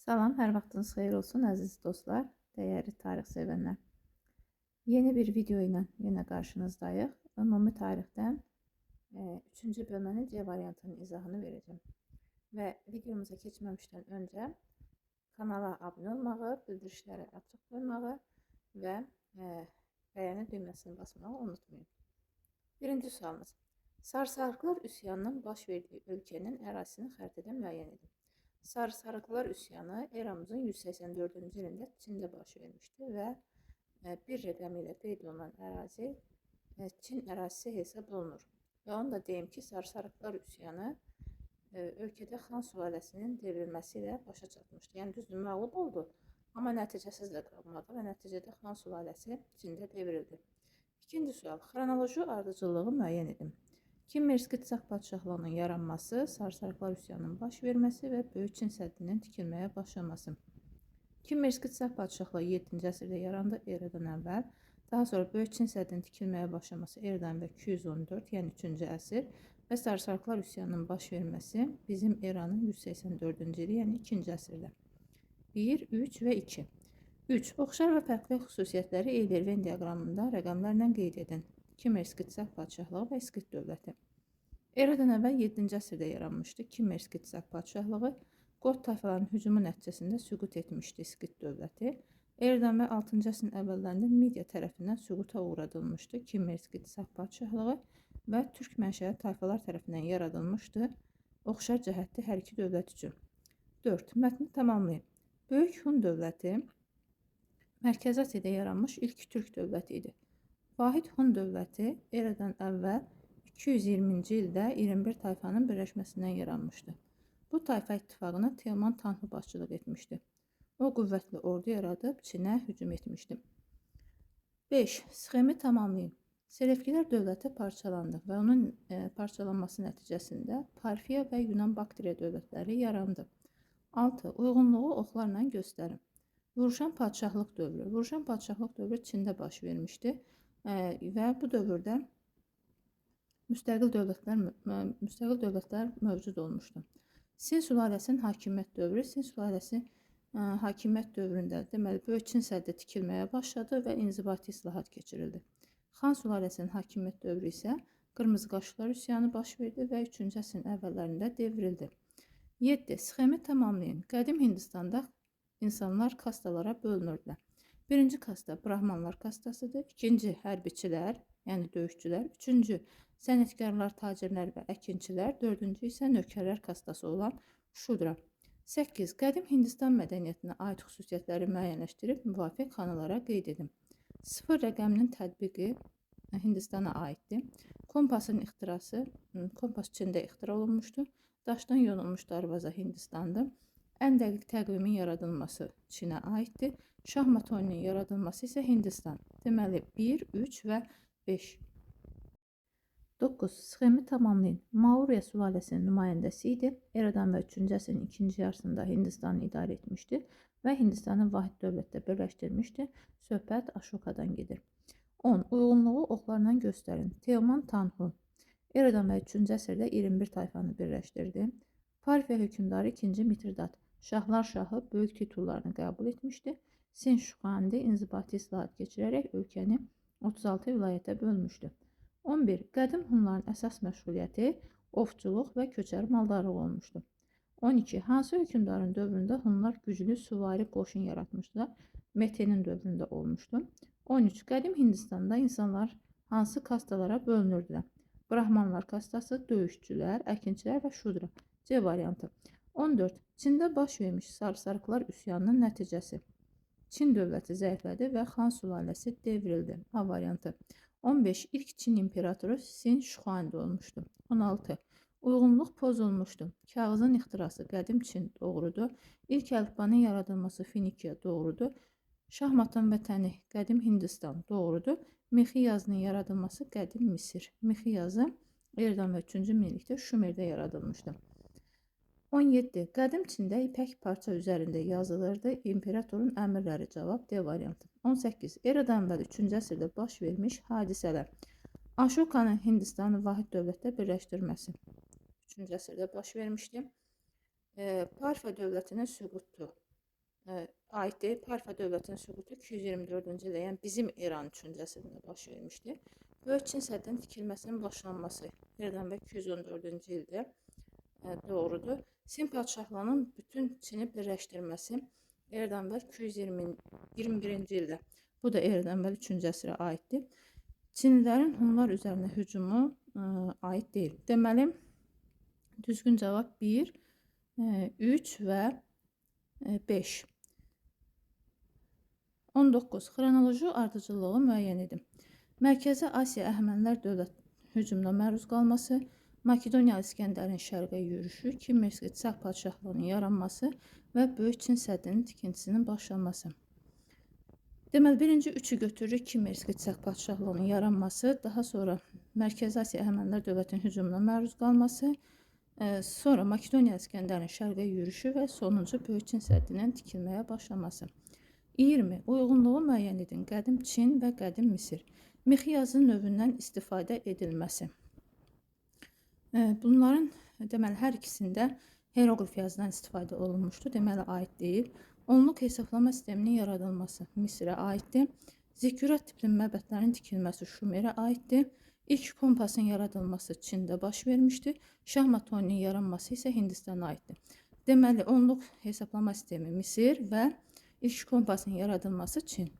Salam, hər vaxtınız xeyir olsun əziz dostlar, dəyərli tarix sevənlər. Yeni bir video ilə yenə qarşınızdayıq. Ümumi tarixdən 3-cü bölmənin C variantının izahını verəcəm. Və videomuza keçməmişdən öncə kanala abunə olmağı, bildirişləri açıq qoymağı və e, bəyəni düyməsini basmağı unutmayın. Birinci sualımız. Sarsarıqlar üsyanının baş verdiyi ölkənin ərazisini xəritədə müəyyən edin. Sarı Sarıklar üsyanı eramızın 184-cü ilində Çində baş vermişdi və e, bir rəqəmi ilə qeyd olunan ərazi e, Çin ərazisi hesab olunur. Və onu da deyim ki, Sarı Sarıklar üsyanı e, ölkədə xan sülaləsinin devrilməsi ilə başa çatmışdı. Yəni düzdür, məğlub oldu, amma nəticəsiz də qalmadı və nəticədə xan sülaləsi Çində devrildi. İkinci sual, xronoloji ardıcıllığı müəyyən edin. Kimmerski Tsaq padşahlığının yaranması, Sarsarıqlar üsyanının baş verməsi və Böyük Çin səddinin tikilməyə başlaması. Kimmerski Tsaq padşahlığı 7-ci əsrdə yarandı eradan əvvəl. Daha sonra Böyük Çin səddinin tikilməyə başlaması eradan və 214, yəni 3-cü əsr və Sarsarıqlar üsyanının baş verməsi bizim eranın 184-cü ili, yəni 2-ci əsrdə. 1, 3 və 2. 3. Oxşar və fərqli xüsusiyyətləri Eyler-Venn diaqramında rəqəmlərlə qeyd edin. Kimer Skitsak padşahlığı və Skit dövləti. Eradan əvvəl 7-ci əsrdə yaranmışdı Kimer Skitsak padşahlığı. Qot tayfalarının hücumu nəticəsində süqut etmişdi Skit dövləti. Eradan və 6-cı əsrin əvvəllərində Midiya tərəfindən süquta uğradılmışdı Kimer Skitsak padşahlığı və türk mənşəli tayfalar tərəfindən yaradılmışdı. Oxşar cəhətli hər iki dövlət üçün. 4. Mətni tamamlayın. Böyük Hun dövləti Mərkəzi Asiyada yaranmış ilk türk dövləti idi. Vahid Hun dövləti eradan əvvəl 220-ci ildə 21 tayfanın birləşməsindən yaranmışdı. Bu tayfa ittifaqına Teoman Tanhu başçılıq etmişdi. O qüvvətli ordu yaradıb Çinə hücum etmişdi. 5. Sxemi tamamlayın. Selevkilər dövləti parçalandı və onun e, parçalanması nəticəsində Parfiya və Yunan Bakteriya dövlətləri yarandı. 6. Uyğunluğu oxlarla göstərin. Vuruşan padşahlıq dövrü. Vuruşan padşahlıq dövrü Çində baş vermişdi və bu dövrdə müstəqil dövlətlər müstəqil dövlətlər mövcud olmuşdu. Sin sülaləsinin hakimiyyət dövrü, Sin sülaləsi hakimiyyət dövründə deməli Böyük Çin səddi tikilməyə başladı və inzibati islahat keçirildi. Xan sülaləsinin hakimiyyət dövrü isə Qırmızı qaşlar üsyanı baş verdi və 3-cü əsrin əvvəllərində devrildi. 7. Sxemi tamamlayın. Qədim Hindistanda insanlar kastalara bölünürdülər. Birinci kasta Brahmanlar kastasıdır. İkinci hərbiçilər, yəni döyüşçülər. Üçüncü sənətkarlar, tacirlər və əkinçilər. Dördüncü isə nökərlər kastası olan Şudra. 8. Qədim Hindistan mədəniyyətinə aid xüsusiyyətləri müəyyənləşdirib müvafiq xanalara qeyd edin. Sıfır rəqəminin tətbiqi Hindistana aiddir. Kompasın ixtirası, kompas Çində ixtira olunmuşdur. Daşdan yonulmuş darvaza Hindistandır. Ən dəqiq təqvimin yaradılması Çinə aiddir. Şahmat oyununun yaradılması isə Hindistan. Deməli 1, 3 və 5. 9. Sxemi tamamlayın. Maurya sülaləsinin nümayəndəsi idi. Eradan və 3-cü əsrin ikinci yarısında Hindistanı idarə etmişdi və Hindistanı vahid dövlətdə birləşdirmişdi. Söhbət Aşokadan gedir. 10. Uyğunluğu oxlarla göstərin. Teoman Tanhu. Eradan və 3-cü əsrdə 21 tayfanı birləşdirdi. Parfiya hökmdarı 2-ci Mitridat Şahlar şahı böyük titullarını qəbul etmişdi. Sin Şuxandi inzibati islahat keçirərək ölkəni 36 vilayətə bölmüşdü. 11. Qədim Hunların əsas məşğuliyyəti ovçuluq və köçər maldarlıq olmuşdu. 12. Hansı hökmdarın dövründə Hunlar güclü süvari qoşun yaratmışdılar? Metenin dövründə olmuşdu. 13. Qədim Hindistanda insanlar hansı kastalara bölünürdülər? Brahmanlar kastası, döyüşçülər, əkinçilər və şudra. C variantı. 14. Çində baş vermiş sarsarıqlar üsyanının nəticəsi. Çin dövləti zəiflədi və Xan sülaləsi devrildi. A variantı. 15. İlk Çin imperatoru Sin Şuxandi olmuşdu. 16. Uyğunluq pozulmuşdu. Kağızın ixtirası qədim Çin doğrudur. İlk əlifbanın yaradılması Finikiya doğrudur. Şahmatın vətəni qədim Hindistan doğrudur. Mexi yazının yaradılması qədim Misir. Mexi yazı Erdan və 3-cü minillikdə Şumerdə yaradılmışdı. 17. Qədim Çində ipək parça üzərində yazılırdı. İmperatorun əmrləri cavab D variantı. 18. Eradan əvvəl 3-cü əsrdə baş vermiş hadisələr. Aşokanın Hindistanı vahid dövlətdə birləşdirməsi 3-cü əsrdə baş vermişdi. E, Parfa dövlətinin süqutu e, aid deyil. Parfiya dövlətinin süqutu 224-cü ildə, yəni bizim eranın 3-cü əsrində baş vermişdi. Böyük Çin səddinin tikilməsinin başlanması Eradan və 214-cü ildə e, doğrudur. Sin padşahlığının bütün Çini birləşdirməsi Eradan və 221-ci ildə. Bu da Eradan və 3-cü əsrə aiddir. Çinlilərin Hunlar üzərinə hücumu ə, aid deyil. Deməli, düzgün cavab 1, 3 və 5. 19. Xronoloji ardıcıllığı müəyyən edin. Mərkəzi Asiya Əhəmənilər dövlət hücumuna məruz qalması, Makedoniya İskəndərin şərqə yürüşü, Kimmerski Çar padşahlığının yaranması və Böyük Çin səddinin tikintisinin başlanması. Deməli, birinci üçü götürürük Kimmerski Çar padşahlığının yaranması, daha sonra Mərkəzi Asiya Əhəmənilər dövlətinin hücumuna məruz qalması, e, sonra Makedoniya İskəndərin şərqə yürüşü və sonuncu Böyük Çin səddinin tikilməyə başlaması. 20. Uyğunluğu müəyyən edin. Qədim Çin və qədim Misir. Mixiyazı növündən istifadə edilməsi. Bunların deməli hər ikisində hieroqlif yazıdan istifadə olunmuşdu. Deməli aid deyil. Onluq hesablama sisteminin yaradılması Misirə aiddir. Zikkurat tipli məbədlərin tikilməsi Şumerə aiddir. İlk kompasın yaradılması Çində baş vermişdi. Şahmat oyununun yaranması isə Hindistana aiddir. Deməli, onluq hesablama sistemi Misir və ilk kompasın yaradılması Çin.